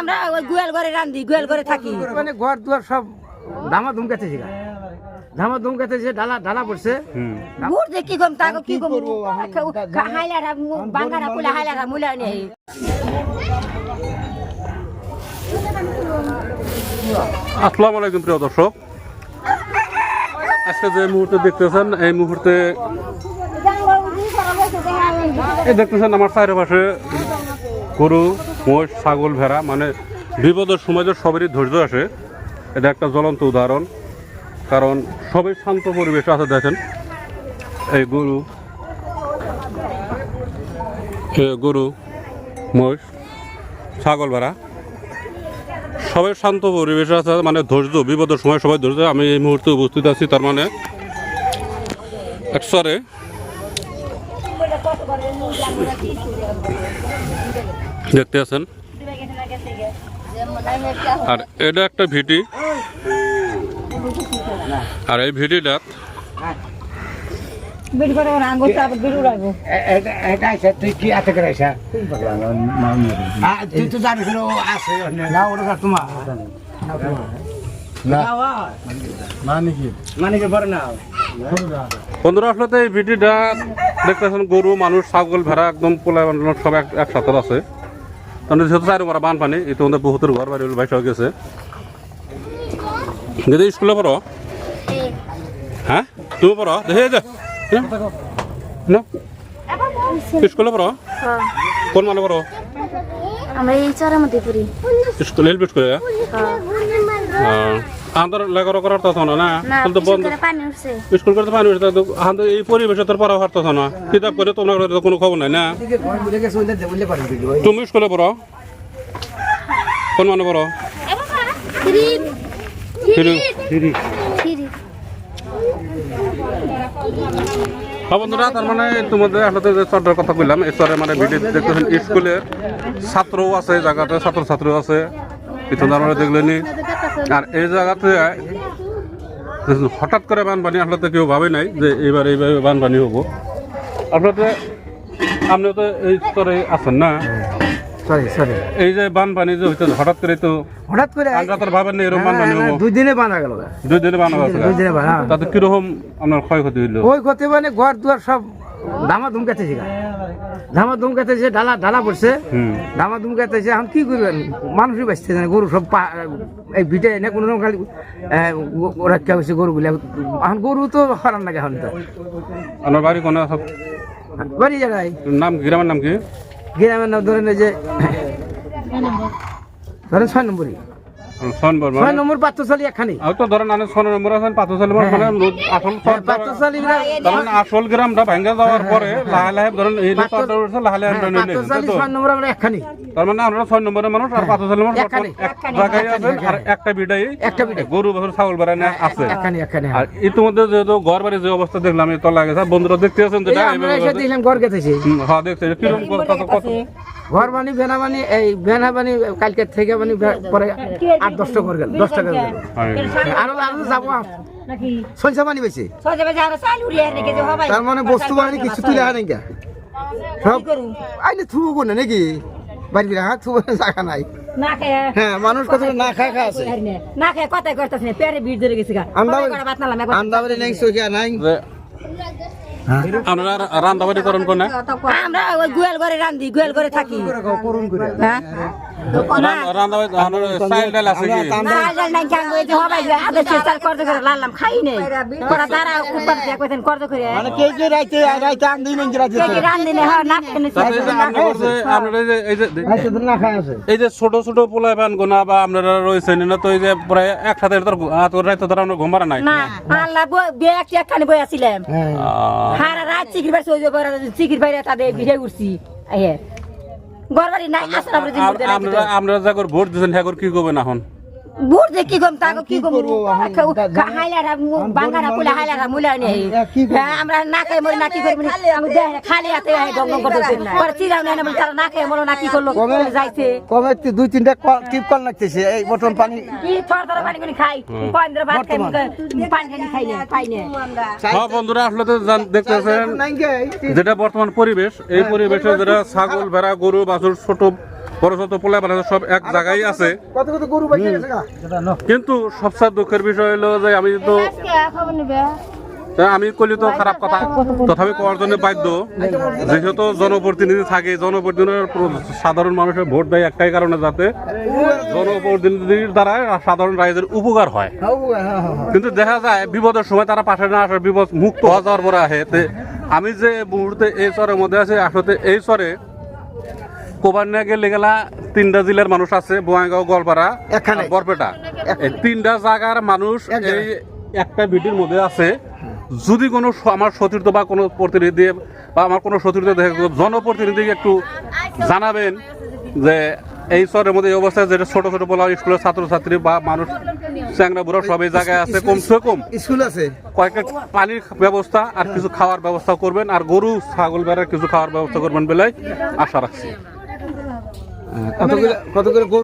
আমরা ওই গুয়াল ঘরে রান্ধি গুয়াল ঘরে থাকি। মানে ঘর দুয়ার সব ধামা ধুমকাতে শিখা ধামা ধুমকাতে যে ডালা ডালা পড়ছে। যে কি কম তাকে কি কম? হাইলারা বাঙ্গারা কুলা হাইলারা মুলা নেই। আসসালামু আলাইকুম প্রিয় দর্শক। আজকে যে মুহূর্তে দেখতেছেন এই মুহূর্তে এই দেখতেছেন আমার চারিপাশে গরু মোষ, ছাগল, ভেড়া মানে বিপদের সময় যে সবারই ধৈর্য আসে, এটা একটা জ্বলন্ত উদাহরণ। কারণ সবাই শান্ত পরিবেশ আছে, দেখেন। এই গরু গরু, মোষ, ছাগল, ভেড়া, সবাই শান্ত পরিবেশ আছে মানে ধৈর্য, বিপদের সময় সবাই ধৈর্য। আমি এই মুহূর্তে উপস্থিত আছি, তার মানে একসারে দেখতে আছেন? আর এটা একটা ভিটি। আর এই ভিটিটা বন্ধুরা, আসলে এই ভিটিটা দেখতেছেন গরু, মানুষ, ছাগল, ভেড়া, একদম পোলা সব এক একসাথে আছে। কারণ যেহেতু চারি মারা বানপানী এই তোমাদের বহুতের ঘর বাড়ি বাইশ হয়ে গেছে যদি স্কুলে পড়ো হ্যাঁ তুমি পড়ো দেখে যা স্কুলে পড়ো কোন মানে পড়ো আমরা এই চারের মধ্যে পড়ি স্কুল হেল্প স্কুলে আমাদের লেখাপড়া করার না স্কুল তো বন্ধ স্কুল করতে পানি তো আমাদের এই পরিবেশে তোর পড়া হারতো না। কিতাব করে তোমার তো কোনো খবর নাই না? তুমি স্কুলে পড়ো? কোন মানে পড়ো? Three three. থ্রি বন্ধুরা তার মানে তোমাদের আসলে যে কথা কইলাম এই মানে ভিডিও দেখতেছেন স্কুলের ছাত্রও আছে জায়গাতে ছাত্র ছাত্রী আছে। পিছনে আমরা দেখলেনি আর এই জায়গাতে হঠাৎ করে বানপানি আসলে তো কেউ ভাবে নাই যে এইবার এইভাবে বানপানি হব। আসলে আপনিও তো এই স্তরে আছেন না? সরি সরি এই যে বানপানি যে হইতে হঠাৎ করে তো হঠাৎ করে আমরা তো ভাবেন না এরকম বানপানি হব? দুই দিনে বানা গেল দুই দিনে বানা আছে দুই দিনে বানা তাতে কীরকম আপনার ক্ষয়ক্ষতি হইল? ওই করতে মানে ঘর দুয়ার সব ধামা ধুমকাতে শিখা ধামা ধুমকাতে যে ডালা ডালা পড়ছে ধামা ধুমকাতে যে এখন কি করবেন মানুষই বাঁচতে জানে গরু সব পা- এই ভিটে এনে কোনো রকম খালি কে হয়েছে গরুগুলি এখন গরু তো হারান লাগে এখন তো। আপনার বাড়ি কোনে সব? বাড়ি জায়গায় নাম গ্রামের নাম কি? গ্রামের নাম ধরেন যে ধরেন ছয় নম্বরই। ছয় নম্বর পাত্রশালী একখানি। তো ধরেন আমি ছয় নম্বর আছেন পাঁচশালী মানে আসল পাত্রশালী ধরেন আসল গ্রামটা ভেঙে যাওয়ার পরে লাহে লাহে ধরেন এই যে পাত্র- চরটা উঠছে, লাহে লাহে আমরা নিয়ে নিলাম, তাই পাত্রশালী ছয় নম্বর আমরা একখানি। তার মানে আমরা ছয় নম্বরের মানুষ আর পাঁচশালী মানুষ এক জায়গায় আছেন আর একটা বিটাই একটা বিটাই। গরু বছর ছাগল বেড়ায় আছে। একখানি একখানি আর ইতিমধ্যে যেহেতু ঘর বাড়ি যে অবস্থা দেখলাম এই তলা গেছে। বন্ধুরা দেখতে আছেন যেটা আমরা এসে দেখলাম ঘর গেতেছি হ্যাঁ দেখতে কীরকম কত কত ঘর বানি বেনা বানি এই বেনা বানি কালকে থেকে বানি বে- পরে আট দশটা ঘর গেল দশটা ঘর গেল। আরও আরও যাব। নাকি? সলসা বানি বেশি? তার মানে বস্তু বানি কিছু তুলে আনে কে সব আইলে থুবো কোনে নাকি? বাড়ি বিরা হ্যাঁ থুবো জায়গা নাই। না হ্যাঁ মানুষ কত না খায় খায় আছে। না। খেয়ে কথাই করতেছ না ভিড় ধরে গেছে গা। আমরা কবে করে ভাত নালাম একবার আমরা বাড়ি নাই সইয়া নাই। আপনারা রান্দাবাড়ি করেন কোনে? আমরা ওই গোয়াল ঘরে রান্ধি গোয়াল ঘরে থাকি। করুন করে? হ্যাঁ? এই যে মানে হ্যাঁ ছোট ছোট পোলা পান গোনা বা আপনারা রয়েছেন না তো এই যে প্রায় একসাথে তোর হাত করে রাইতে তারা ঘুম পারে নাই না আল্লাহ বে এক একখানি বই হ্যাঁ রাত চিকির বাইরে চিকির বাইরে তাদের ভিড়ে উঠছি গরবারি নাই আসলে আমরা আপনারা যা ভোট দিচ্ছেন হ্যাঁ কি করবেন এখন? যে কি গম তাকে কি গম? হাইলারা বাঙ্গারা কুলা হাইলারা মুলা নেই। হ্যাঁ আমরা না খাই মরি না কি করবি? আমি দেখ খালি হাতে ডং ডং করতে পরে চিরাও নেই না বলে তারা না খাই মরো না কি করল? যাইছে। কমে দুই তিনটা কল- টিপ কল লাগতেছে। এই বটন পানি কি থর থর পানি করে খাই? কয়েন ধরে ভাত খাই পানি খাই না খাই না। হ্যাঁ বন্ধুরা আসলে তো দেখতেছেন যেটা বর্তমান পরিবেশ এই পরিবেশে যেটা ছাগল ভেড়া গরু বাছুর ছোট বড় পোলা সব এক জায়গায় আছে? কিন্তু সবচেয়ে দুঃখের বিষয় হলো যে আমি তো আমি কইলে তো খারাপ কথা। তথাপি করার জন্য বাধ্য। যেহেতু জনপ্রতিনিধি থাকে জনপ্রতিনিধির প্র- সাধারণ মানুষের ভোট দেয় একটাই কারণে যাতে জনপ্রতিনিধির দ্বারা সাধারণ রাইজের উপকার হয়। হ্যাঁ, হ্যাঁ, হ্যাঁ, হ্যাঁ। কিন্তু দেখা যায় বিপদের সময় তারা পাশে না আসার বিপদ মুক্ত হওয়া যাওয়ার পরে আহে আমি যে মুহূর্তে এই চরের মধ্যে আছি আসলে এই চরে কোবান্যা গেলে গেলা তিনটা জেলার মানুষ আছে বঙ্গাইগাঁও গোয়ালপাড়া বরপেটা। এই তিনটা জায়গার মানুষ এই একটা ভিডিওর মধ্যে আছে। যদি কোনো আমার সতীর্থ বা কোনো প্রতিনিধি বা আমার কোনো সতীর্থ দেখে জনপ্রতিনিধিকে একটু জানাবেন যে এই চরের মধ্যে এই অবস্থায় যেটা ছোট ছোট বলা স্কুলের ছাত্রছাত্রী বা মানুষ চ্যাংরা বুড়ো সবই জায়গায় আছে কমসে কম স্কুল আছে। কয়েকটা পানির ব্যবস্থা আর কিছু খাওয়ার ব্যবস্থা করবেন আর গরু ছাগল বেড়ার কিছু খাওয়ার ব্যবস্থা করবেন বলে আশা রাখছি। কত করে কত করে গরু